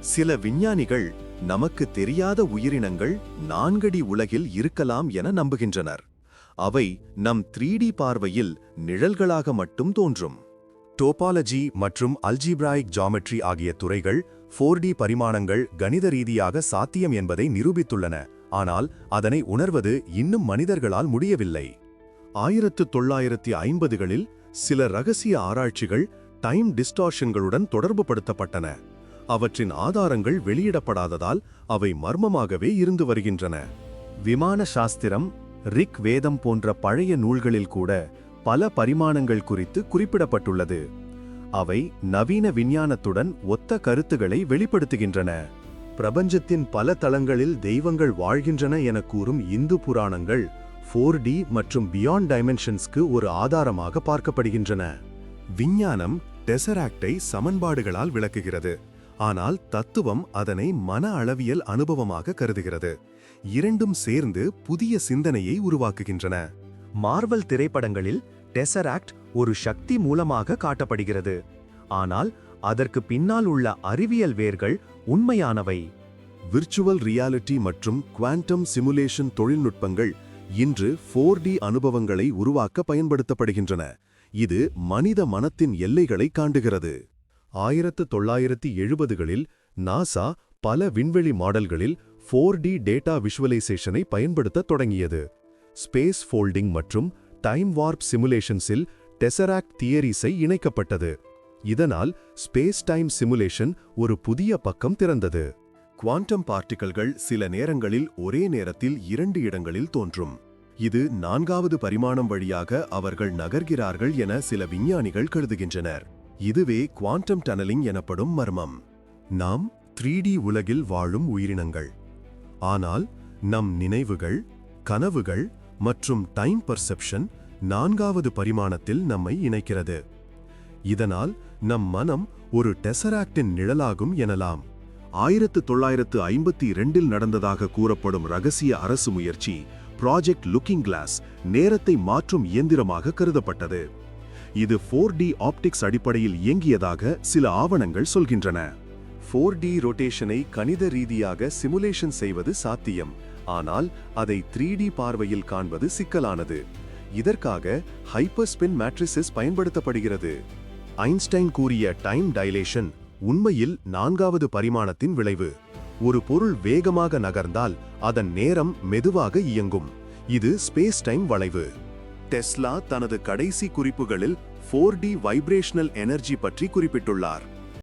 சில விஞ்ஞானிகள் நமக்கு தெரியாத உயிரினங்கள் நான்கடி உலகில் இருக்கலாம் என நம்புகின்றனர். அவை நம் 3D பார்வையில் நிழல்களாக மட்டும் தோன்றும். டோபாலஜி மற்றும் அல்ஜிப்ராயிக் ஜாமெட்ரி ஆகிய துறைகள் 4D பரிமாணங்கள் கணித ரீதியாக சாத்தியம் என்பதை நிரூபித்துள்ளன. ஆனால் அதனை உணர்வது இன்னும் மனிதர்களால் முடியவில்லை. ஆயிரத்து தொள்ளாயிரத்தி ஐம்பதுகளில் சில ரகசிய ஆராய்ச்சிகள் டைம் டிஸ்டார்ஷன்களுடன் தொடர்புபடுத்தப்பட்டன. அவற்றின் ஆதாரங்கள் வெளியிடப்படாததால் அவை மர்மமாகவே இருந்து வருகின்றன. விமான சாஸ்திரம் ரிக் வேதம் போன்ற பழைய நூல்களில் கூட பல பரிமாணங்கள் குறித்து குறிப்பிடப்பட்டுள்ளது. அவை நவீன விஞ்ஞானத்துடன் ஒத்த கருத்துக்களை வெளிப்படுத்துகின்றன. பிரபஞ்சத்தின் பல தளங்களில் தெய்வங்கள் வாழ்கின்றன என கூறும் இந்து புராணங்கள் 4D மற்றும் பியாண்ட் டைமென்ஷன்ஸ்க்கு ஒரு ஆதாரமாக பார்க்கப்படுகின்றன. விஞ்ஞானம் டெசராக்டை சமன்பாடுகளால் விளக்குகிறது. ஆனால் தத்துவம் அதனை மன அளவியல் அனுபவமாக கருதுகிறது. இரண்டும் சேர்ந்து புதிய சிந்தனையை உருவாக்குகின்றன. மார்வல் திரைப்படங்களில் டெசராக்ட் ஒரு சக்தி மூலமாக காட்டப்படுகிறது. ஆனால் அதற்கு பின்னால் உள்ள அறிவியல் வேர்கள் உண்மையானவை. விர்ச்சுவல் ரியாலிட்டி மற்றும் குவாண்டம் சிமுலேஷன் தொழில்நுட்பங்கள் இன்று 4D அனுபவங்களை உருவாக்க பயன்படுத்தப்படுகின்றன. இது மனித மனத்தின் எல்லைகளை காண்டுகிறது. ஆயிரத்து தொள்ளாயிரத்தி எழுபதுகளில் நாசா பல விண்வெளி மாடல்களில் 4D டேட்டா விஷுவலைசேஷனை பயன்படுத்தத் தொடங்கியது. ஸ்பேஸ் ஃபோல்டிங் மற்றும் டைம் வார்ப் சிமுலேஷன்ஸில் டெசராக்ட் தியரிஸை இணைக்கப்பட்டது. இதனால் ஸ்பேஸ் டைம் சிமுலேஷன் ஒரு புதிய பக்கம் திறந்தது. குவாண்டம் பார்ட்டிகல்கள் சில நேரங்களில் ஒரே நேரத்தில் இரண்டு இடங்களில் தோன்றும். இது நான்காவது பரிமாணம் வழியாக அவர்கள் நகர்கிறார்கள் என சில விஞ்ஞானிகள் கருதுகின்றனர். இதுவே குவாண்டம் டனலிங் எனப்படும் மர்மம். நாம் 3D உலகில் வாழும் உயிரினங்கள். ஆனால் நம் நினைவுகள் கனவுகள் மற்றும் டைம் பர்செப்ஷன் நான்காவது பரிமாணத்தில் நம்மை இணைக்கிறது. இதனால் நம் மனம் ஒரு டெசராக்டின் நிழலாகும் எனலாம். ஆயிரத்து தொள்ளாயிரத்து ஐம்பத்தி இரண்டில் நடந்ததாக கூறப்படும் ரகசிய அரசு முயற்சி ப்ராஜெக்ட் லுக்கிங் கிளாஸ் நேரத்தை மாற்றும் இயந்திரமாக கருதப்பட்டது. இது 4D ஆப்டிக்ஸ் அடிப்படையில் இயங்கியதாக சில ஆவணங்கள் சொல்கின்றன. 4D ரொட்டேஷனை கணித ரீதியாக சிமுலேஷன் செய்வது சாத்தியம். ஆனால் அதை த்ரீ டி பார்வையில் காண்பது சிக்கலானது. இதற்காக ஹைப்பர்ஸ்பின் மேட்ரிசஸ் பயன்படுத்தப்படுகிறது. ஐன்ஸ்டைன் கூறிய டைம் டைலேஷன் உண்மையில் நான்காவது பரிமாணத்தின் விளைவு. ஒரு பொருள் வேகமாக நகர்ந்தால் அதன் நேரம் மெதுவாக இயங்கும். இது ஸ்பேஸ் டைம் வளைவு. டெஸ்லா தனது கடைசி குறிப்புகளில் ஃபோர் டி வைப்ரேஷனல் எனர்ஜி பற்றி குறிப்பிட்டுள்ளார்.